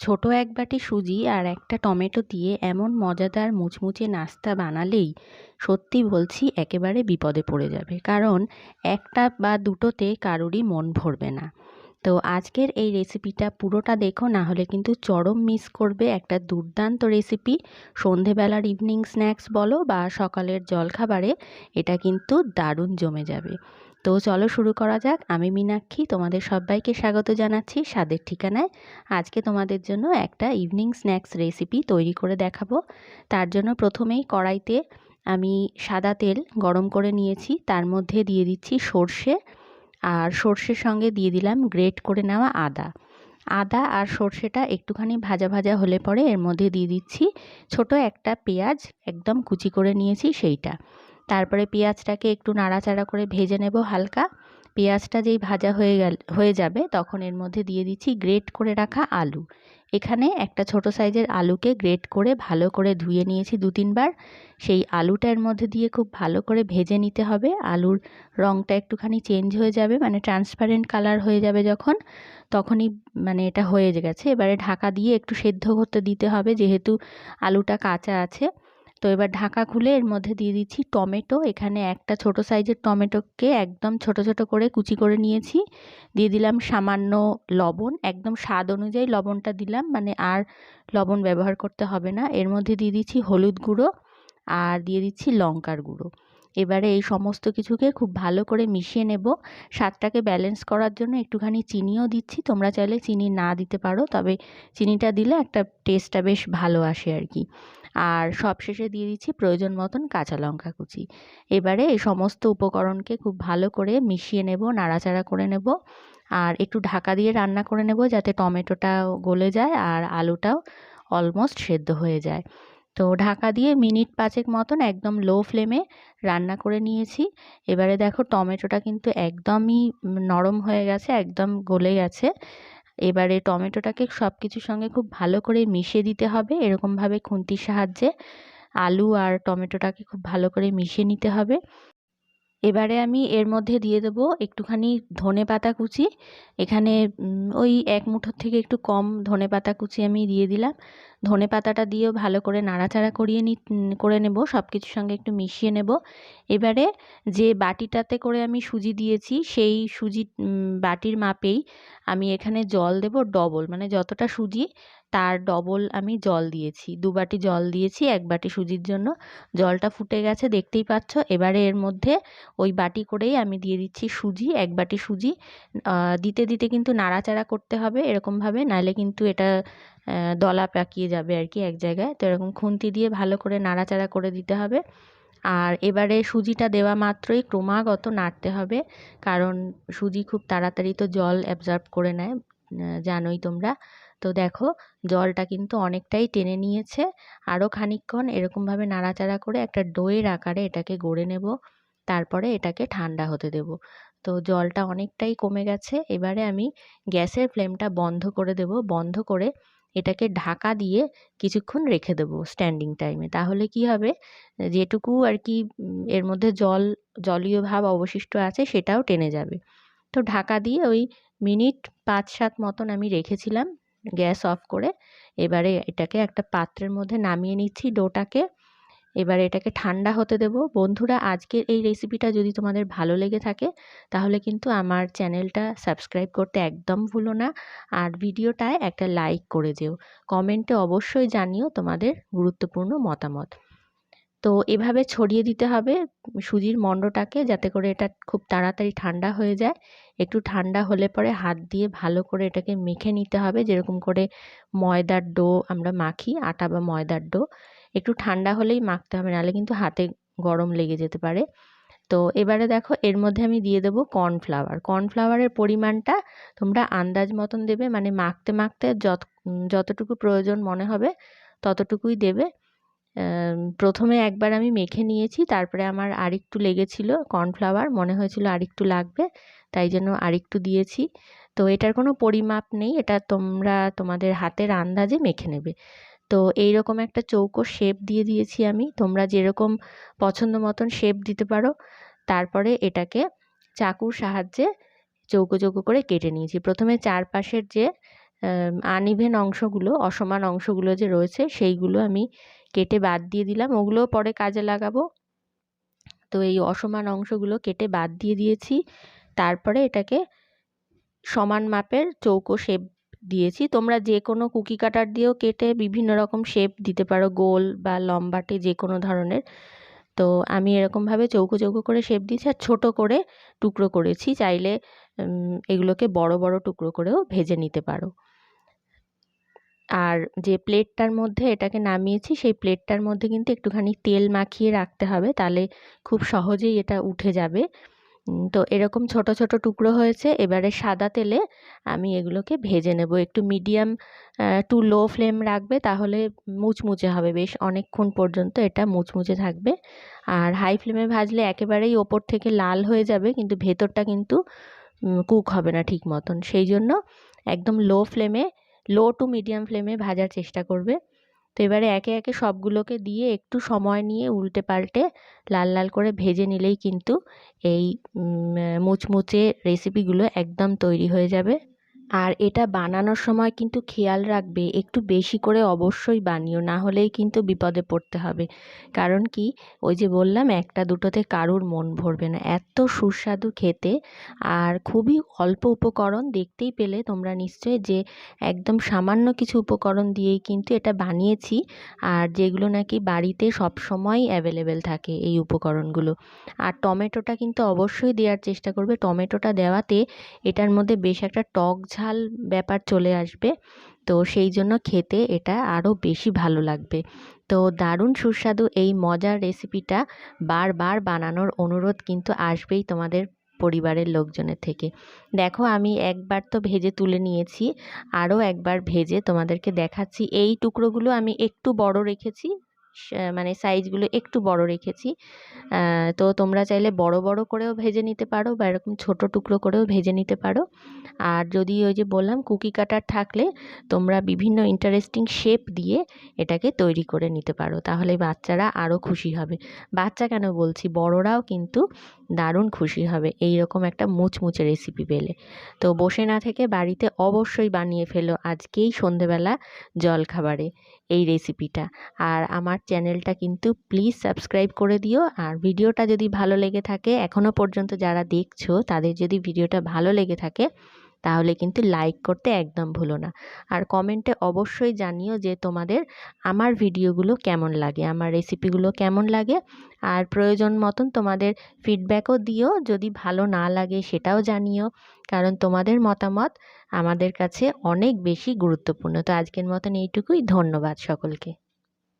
ছোট এক বাটি সুজি আর একটা টমেটো দিয়ে এমন মজাদার মুচমুচে নাস্তা বানালেই সত্যি বলছি একেবারে বিপদে পড়ে যাবে। কারণ একটা বা দুটোতে কারোরই মন ভরবে না। তো আজকের এই রেসিপিটা পুরোটা দেখো, না হলে কিন্তু চরম মিস করবে একটা দুর্দান্ত রেসিপি সন্ধেবেলার ইভিনিং স্ন্যাক্স বলো বা সকালের জলখাবারে, এটা কিন্তু দারুণ জমে যাবে। তো চলো শুরু করা যাক। আমি মীনাক্ষী, তোমাদের সবাইকে স্বাগত জানাচ্ছি স্বাদের ঠিকানায়। আজকে তোমাদের জন্য একটা ইভিনিং স্ন্যাক্স রেসিপি তৈরি করে দেখাবো। তার জন্য প্রথমেই কড়াইতে আমি সাদা তেল গরম করে নিয়েছি। তার মধ্যে দিয়ে দিচ্ছি সর্ষে আর সর্ষের সঙ্গে দিয়ে দিলাম গ্রেট করে নেওয়া আদা। আদা আর সর্ষেটা একটুখানি ভাজা ভাজা হলে পরে এর মধ্যে দিয়ে দিচ্ছি ছোট একটা পেঁয়াজ, একদম কুচি করে নিয়েছি সেইটা। তারপরে পেঁয়াজটাকে একটু নাড়াচাড়া করে ভেজে নেব হালকা। পেঁয়াজটা যেই ভাজা হয়ে গেল, হয়ে যাবে তখন এর মধ্যে দিয়ে দিচ্ছি গ্রেট করে রাখা আলু। এখানে একটা ছোট সাইজের আলুকে গ্রেট করে ভালো করে ধুয়ে নিয়েছি দু তিনবার। সেই আলুটার মধ্যে দিয়ে খুব ভালো করে ভেজে নিতে হবে। আলুর রঙটা একটুখানি চেঞ্জ হয়ে যাবে মানে ট্রান্সপারেন্ট কালার হয়ে যাবে যখন, তখনই মানে এটা হয়ে গেছে। এবারে ঢাকা দিয়ে একটু সেদ্ধ করতে দিতে হবে, যেহেতু আলুটা কাঁচা আছে। তো এবার ঢাকা খুলে এর মধ্যে দিয়ে দিচ্ছি টমেটো। এখানে একটা ছোট সাইজের টমেটোকে একদম ছোট ছোট করে কুচি করে নিয়েছি। দিয়ে দিলাম সামান্য লবণ। একদম স্বাদ অনুযায়ী লবণটা দিলাম মানে আর লবণ ব্যবহার করতে হবে না। এর মধ্যে দিয়ে দিচ্ছি হলুদ গুঁড়ো আর দিয়ে দিচ্ছি লঙ্কার গুঁড়ো। এবারে এই সমস্ত কিছুকে খুব ভালো করে মিশিয়ে নেব। স্বাদটাকে ব্যালেন্স করার জন্য একটুখানি চিনিও দিচ্ছি। তোমরা চাইলে চিনি না দিতে পারো, তবে চিনিটা দিলে একটা টেস্টটা বেশ ভালো আসে আর কি। আর সবশেষে দিয়ে দিচ্ছি প্রয়োজন মতন কাঁচা লঙ্কা কুচি। এবারে এই সমস্ত উপকরণকে খুব ভালো করে মিশিয়ে নেব, নাড়াচাড়া করে নেব। আর একটু ঢাকা দিয়ে রান্না করে নেব যাতে টমেটোটাও গলে যায় আর আলুটাও অলমোস্ট সেদ্ধ হয়ে যায়। তো ঢাকা দিয়ে মিনিট পাঁচেক মতন একদম লো ফ্লেমে রান্না করে নিয়েছি। এবারে দেখো টমেটোটা কিন্তু একদমই নরম হয়ে গেছে, একদম গলে গেছে। এবারে টমেটোটাকে সব কিছুর সঙ্গে খুব ভালো করে মিশিয়ে দিতে হবে, এরকমভাবে খুন্তির সাহায্যে। আলু আর টমেটোটাকে খুব ভালো করে মিশিয়ে নিতে হবে। এবারে আমি এর মধ্যে দিয়ে দেবো একটুখানি ধনে পাতা কুচি। এখানে ওই এক মুঠোর থেকে একটু কম ধনে পাতা কুচি আমি দিয়ে দিলাম। ধনে পাতাটা দিয়েও ভালো করে নাড়াচাড়া করিয়ে নি করে নেব সব কিছুর সঙ্গে একটু মিশিয়ে নেব। এবারে যে বাটিটাতে করে আমি সুজি দিয়েছি, সেই সুজি বাটির মাপেই আমি এখানে জল দেব ডবল মানে যতটা সুজি তার ডবল আমি জল দিয়েছি। দু বাটি জল দিয়েছি, এক বাটি সুজির জন্য। জলটা ফুটে গেছে, দেখতেই পাচ্ছ। এবারে এর মধ্যে ওই বাটি করেই আমি দিয়ে দিচ্ছি সুজি, এক বাটি সুজি। দিতে দিতে কিন্তু নাড়াচাড়া করতে হবে এরকমভাবে নাহলে কিন্তু এটা দলা পাকিয়ে যাবে আর কি এক জায়গায়। তো এরকম খুন্তি দিয়ে ভালো করে নাড়াচাড়া করে দিতে হবে। আর এবারে সুজিটা দেওয়া মাত্রই ক্রমাগত নাড়তে হবে, কারণ সুজি খুব তাড়াতাড়ি তো জল অ্যাবজর্ব করে নেয় জানোই তোমরা। তো দেখো জলটা কিন্তু অনেকটাই টেনে নিয়েছে। আরও খানিকক্ষণ এরকমভাবে নাড়াচাড়া করে একটা ডোয়ের আকারে এটাকে গড়ে নেব। তারপরে এটাকে ঠান্ডা হতে দেব। তো জলটা অনেকটাই কমে গেছে। এবারে আমি গ্যাসের ফ্লেমটা বন্ধ করে দেব। বন্ধ করে এটাকে ঢাকা দিয়ে কিছুক্ষণ রেখে দেবো স্ট্যান্ডিং টাইমে। তাহলে কি হবে? যেটুকু আর কি এর মধ্যে জল, জলীয় ভাব অবশিষ্ট আছে সেটাও টেনে যাবে। তো ঢাকা দিয়ে ওই মিনিট পাঁচ সাত মতন আমি রেখেছিলাম। গ্যাস অফ করে এবারে এটাকে একটা পাত্রের মধ্যে নামিয়ে নিচ্ছি ডোটাকে। এবারে এটাকে ঠান্ডা হতে দেব। বন্ধুরা, আজকের এই রেসিপিটা যদি তোমাদের ভালো লেগে থাকে, তাহলে কিন্তু আমার চ্যানেলটা সাবস্ক্রাইব করতে একদম ভুলো না। আর ভিডিওটায় একটা লাইক করে যেও। কমেন্টে অবশ্যই জানিও তোমাদের গুরুত্বপূর্ণ মতামত। তো এভাবে ছড়িয়ে দিতে হবে সুজির মণ্ডটাকে যাতে করে এটা খুব তাড়াতাড়ি ঠান্ডা হয়ে যায়। একটু ঠান্ডা হলে পরে হাত দিয়ে ভালো করে এটাকে মেখে নিতে হবে। যেরকম করে ময়দার ডো আমরা মাখি, আটা বা ময়দার ডো। একটু ঠান্ডা হলেই মাখতে হবে, নাহলে কিন্তু হাতে গরম লেগে যেতে পারে। তো এবারে দেখো, এর মধ্যে আমি দিয়ে দেবো কর্নফ্লাওয়ার। কর্নফ্লাওয়ারের পরিমাণটা তোমরা আন্দাজ মতন দেবে মানে মাখতে মাখতে যত, যতটুকু প্রয়োজন মনে হবে ততটুকুই দেবে। প্রথমে একবার আমি মেখে নিয়েছি, তারপরে আমার আরেকটু লেগেছিল কর্নফ্লাওয়ার, মনে হয়েছিল আরেকটু লাগবে, তাই জন্য আরেকটু দিয়েছি। তো এটার কোনো পরিমাপ নেই, এটা তোমরা তোমাদের হাতের আন্দাজে মেখে নেবে। তো এই রকম একটা চৌকো শেপ দিয়ে দিয়েছি আমি, তোমরা যেরকম পছন্দ মতন শেপ দিতে পারো। তারপরে এটাকে চাকুর সাহায্যে চৌকো চৌকো করে কেটে নিয়েছি। প্রথমে চারপাশের যে আনইভেন অংশগুলো, অসমান অংশগুলো যে রয়েছে, সেইগুলো আমি কেটে বাদ দিয়ে দিলাম। ওগুলোও পরে কাজে লাগাবো। তো এই অসমান অংশগুলো কেটে বাদ দিয়ে দিয়েছি। তারপরে এটাকে সমান মাপের চৌকো শেপ দিয়েছি। তোমরা যে কোনো কুকি কাটার দিয়েও কেটে বিভিন্ন রকম শেপ দিতে পারো, গোল বা লম্বাটে যে কোনো ধরনের। তো আমি এরকমভাবে চৌকো চৌকো করে শেপ দিয়েছি আর ছোটো করে টুকরো করেছি। চাইলে এগুলোকে বড় বড় টুকরো করেও ভেজে নিতে পারো। আর যে প্লেটটার মধ্যে এটাকে নামিয়েছি, সেই প্লেটটার মধ্যে কিন্তু একটুখানি তেল মাখিয়ে রাখতে হবে, তাহলে খুব সহজেই এটা উঠে যাবে। তো এরকম ছোট ছোট টুকরো হয়েছে, এবারে সাদা তেলে আমি এগুলোকে ভেজে নেব। একটু মিডিয়াম টু লো ফ্লেম রাখবে, তাহলে মুচমুচে হবে বেশ, অনেকক্ষণ পর্যন্ত এটা মুচমুচে থাকবে। আর হাই ফ্লেমে ভাজলে একেবারেই ওপর থেকে লাল হয়ে যাবে, কিন্তু ভেতরটা কিন্তু কুক হবে না ঠিক মতন সেই জন্য একদম লো ফ্লেমে লো টু মিডিয়াম ফ্লেমে ভাজার চেষ্টা করবে। তো এবারে একে একে সবগুলোকে দিয়ে একটু সময় নিয়ে উল্টে পাল্টে লাল লাল করে ভেজে নিলেই কিন্তু এই মুচমুচে রেসিপিগুলো একদম তৈরি হয়ে যাবে। আর এটা বানানোর সময় কিন্তু খেয়াল রাখবে, একটু বেশি করে অবশ্যই বানিও, না হলেই কিন্তু বিপদে পড়তে হবে। কারণ কি? ওই যে বললাম, একটা দুটোতে কারুর মন ভরবে না। এত সুস্বাদু খেতে আর খুবই অল্প উপকরণ দেখতেই পেলে তোমরা নিশ্চয়ই যে একদম সামান্য কিছু উপকরণ দিয়েই কিন্তু এটা বানিয়েছি আর যেগুলো নাকি বাড়িতে সব সময় অ্যাভেলেবেল থাকে এই উপকরণগুলো। আর টমেটোটা কিন্তু অবশ্যই দেওয়ার চেষ্টা করবে। টমেটোটা দেওয়াতে এটার মধ্যে বেশ একটা টক ঝাল ব্যাপার চলে আসবে। তো সেই জন্য খেতে এটা আরও বেশি ভালো লাগবে। তো দারুণ সুস্বাদু এই মজার রেসিপিটা বারবার বানানোর অনুরোধ কিন্তু আসবেই তোমাদের পরিবারের লোকজনের থেকে। দেখো আমি একবার তো ভেজে তুলে নিয়েছি আরও একবার ভেজে তোমাদেরকে দেখাচ্ছি। এই টুকরোগুলো আমি একটু বড় রেখেছি মানে সাইজগুলো একটু বড় রেখেছি। তো তোমরা চাইলে বড় বড় করেও ভেজে নিতে পারো বা এরকম ছোটো টুকরো করেও ভেজে নিতে পারো। আর যদি ওই যে বললাম কুকি কাটার থাকলে তোমরা বিভিন্ন ইন্টারেস্টিং শেপ দিয়ে এটাকে তৈরি করে নিতে পারো। তাহলে বাচ্চারা আরও খুশি হবে। বাচ্চা কেন বলছি? বড়রাও কিন্তু দারুণ খুশি হবে এই রকম একটা মুচমুচে রেসিপি পেলে। তো বসে না থেকে বাড়িতে অবশ্যই বানিয়ে ফেলো আজকেই সন্ধেবেলা জলখাবারে। এই রেসিপিটা আর আমার চ্যানেলটা কিন্তু প্লিজ সাবস্ক্রাইব করে দিও। আর ভিডিওটা যদি ভালো লেগে থাকে এখনও পর্যন্ত যারা দেখছ, তাদের যদি ভিডিওটা ভালো লেগে থাকে, তাহলে কিন্তু লাইক করতে একদম ভুলো না। আর কমেন্টে অবশ্যই জানিও যে তোমাদের আমার ভিডিওগুলো কেমন লাগে, আমার রেসিপিগুলো কেমন লাগে। আর প্রয়োজন মতন তোমাদের ফিডব্যাকও দিও, যদি ভালো না লাগে সেটাও জানিও। কারণ তোমাদের মতামত আমাদের কাছে অনেক বেশি গুরুত্বপূর্ণ। তো আজকের মতন এইটুকুই। ধন্যবাদ সকলকে।